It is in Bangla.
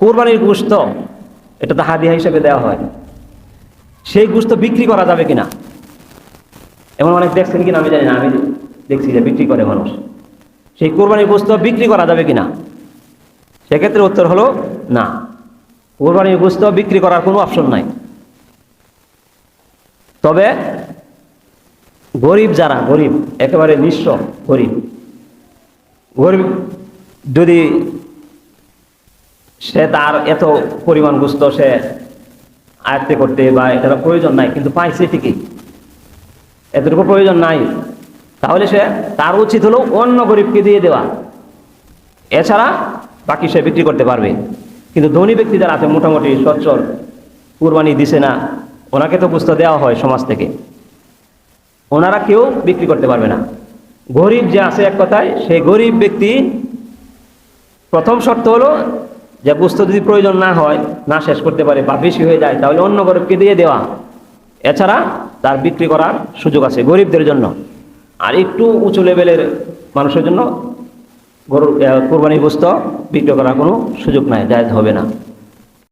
কোরবানির গুস্ত এটা তো হাদিয়া হিসেবে দেওয়া হয়। সেই গুস্ত বিক্রি করা যাবে কিনা? এমন অনেক দেখছেন কিনা আমি জানি না, আমি দেখছি যে বিক্রি করে মানুষ। সেই কোরবানির গোস্ত বিক্রি করা যাবে কিনা? সেক্ষেত্রে উত্তর হলো না। কোরবানির গোস্ত বিক্রি করার কোনো অপশন নাই। তবে গরিব যারা, গরিব, একেবারে নিঃস্ব গরিব গরিব যদি সে তার এত পরিমাণ গুস্ত সে আয়ত্তে করতে বা এটার প্রয়োজন নাই, কিন্তু পাইছে ঠিকই। এতটুকু প্রয়োজন নাই। তাহলে সে তার উচিত হলো অন্য গরিবকে দিয়ে দেওয়া। এছাড়া বাকি সে বিক্রি করতে পারবে। কিন্তু ধনী ব্যক্তি যারা আছে, মোটামুটি সচ্ছল, কুরবানি দিছে না, ওনাকে তো বুঝতে দেওয়া হয় সমাজ থেকে। ওনারা কেউ বিক্রি করতে পারবে না। গরিব যে আছে এক কথায়, সেই গরিব ব্যক্তি প্রথম শর্ত হলো যে বুঝতে যদি প্রয়োজন না হয়, না শেষ করতে পারে বা বেশি হয়ে যায়, তাহলে অন্য গরিবকে দিয়ে দেওয়া? এছাড়া তার বিক্রি করার সুযোগ আছে গরিবদের জন্য। আর একটু উঁচু লেভেলের মানুষের জন্য গরুর কোরবানি বস্তু বিক্রি করার কোনো সুযোগ নাই, জায়জ হবে না।